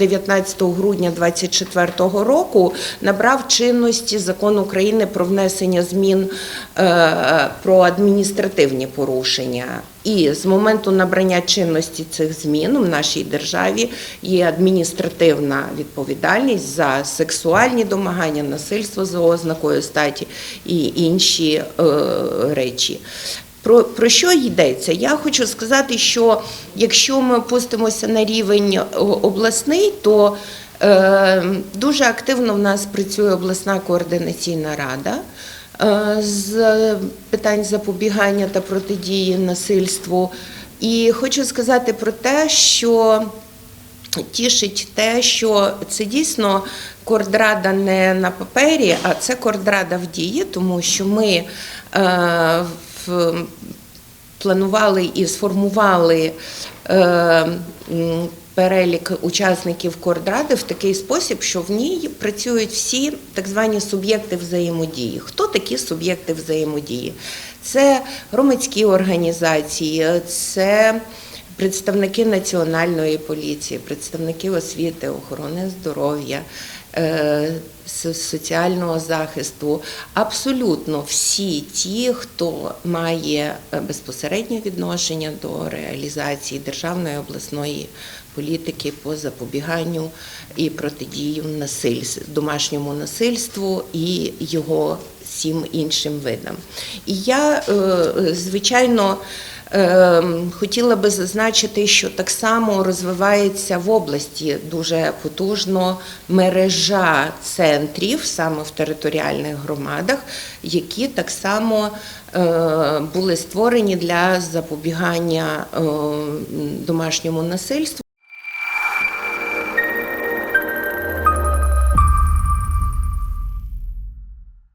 19 грудня 2024 року набрав чинності закон України про внесення змін е, про адміністративні порушення. І з моменту набрання чинності цих змін в нашій державі є адміністративна відповідальність за сексуальні домагання, насильство за ознакою статі і інші е, речі. Про, про що йдеться? Я хочу сказати, що якщо ми опустимося на рівень обласний, то е, дуже активно в нас працює обласна координаційна рада е, з питань запобігання та протидії насильству. І хочу сказати про те, що тішить те, що це дійсно кордрада не на папері, а це кордрада в дії, тому що ми е, планували і сформували е, перелік учасників кордради в такий спосіб, що в ній працюють всі так звані суб'єкти взаємодії. Хто такі суб'єкти взаємодії? Це громадські організації, це представники національної поліції, представники освіти, охорони здоров'я, е, соціального захисту. Абсолютно всі ті, хто має е, безпосереднє відношення до реалізації державної обласної політики по запобіганню і протидію насильству, домашньому насильству і його всім іншим видам. І я, е, звичайно, Ем, Хотіла би зазначити, що так само розвивається в області дуже потужно мережа центрів саме в територіальних громадах, які так само е, були створені для запобігання е, домашньому насильству.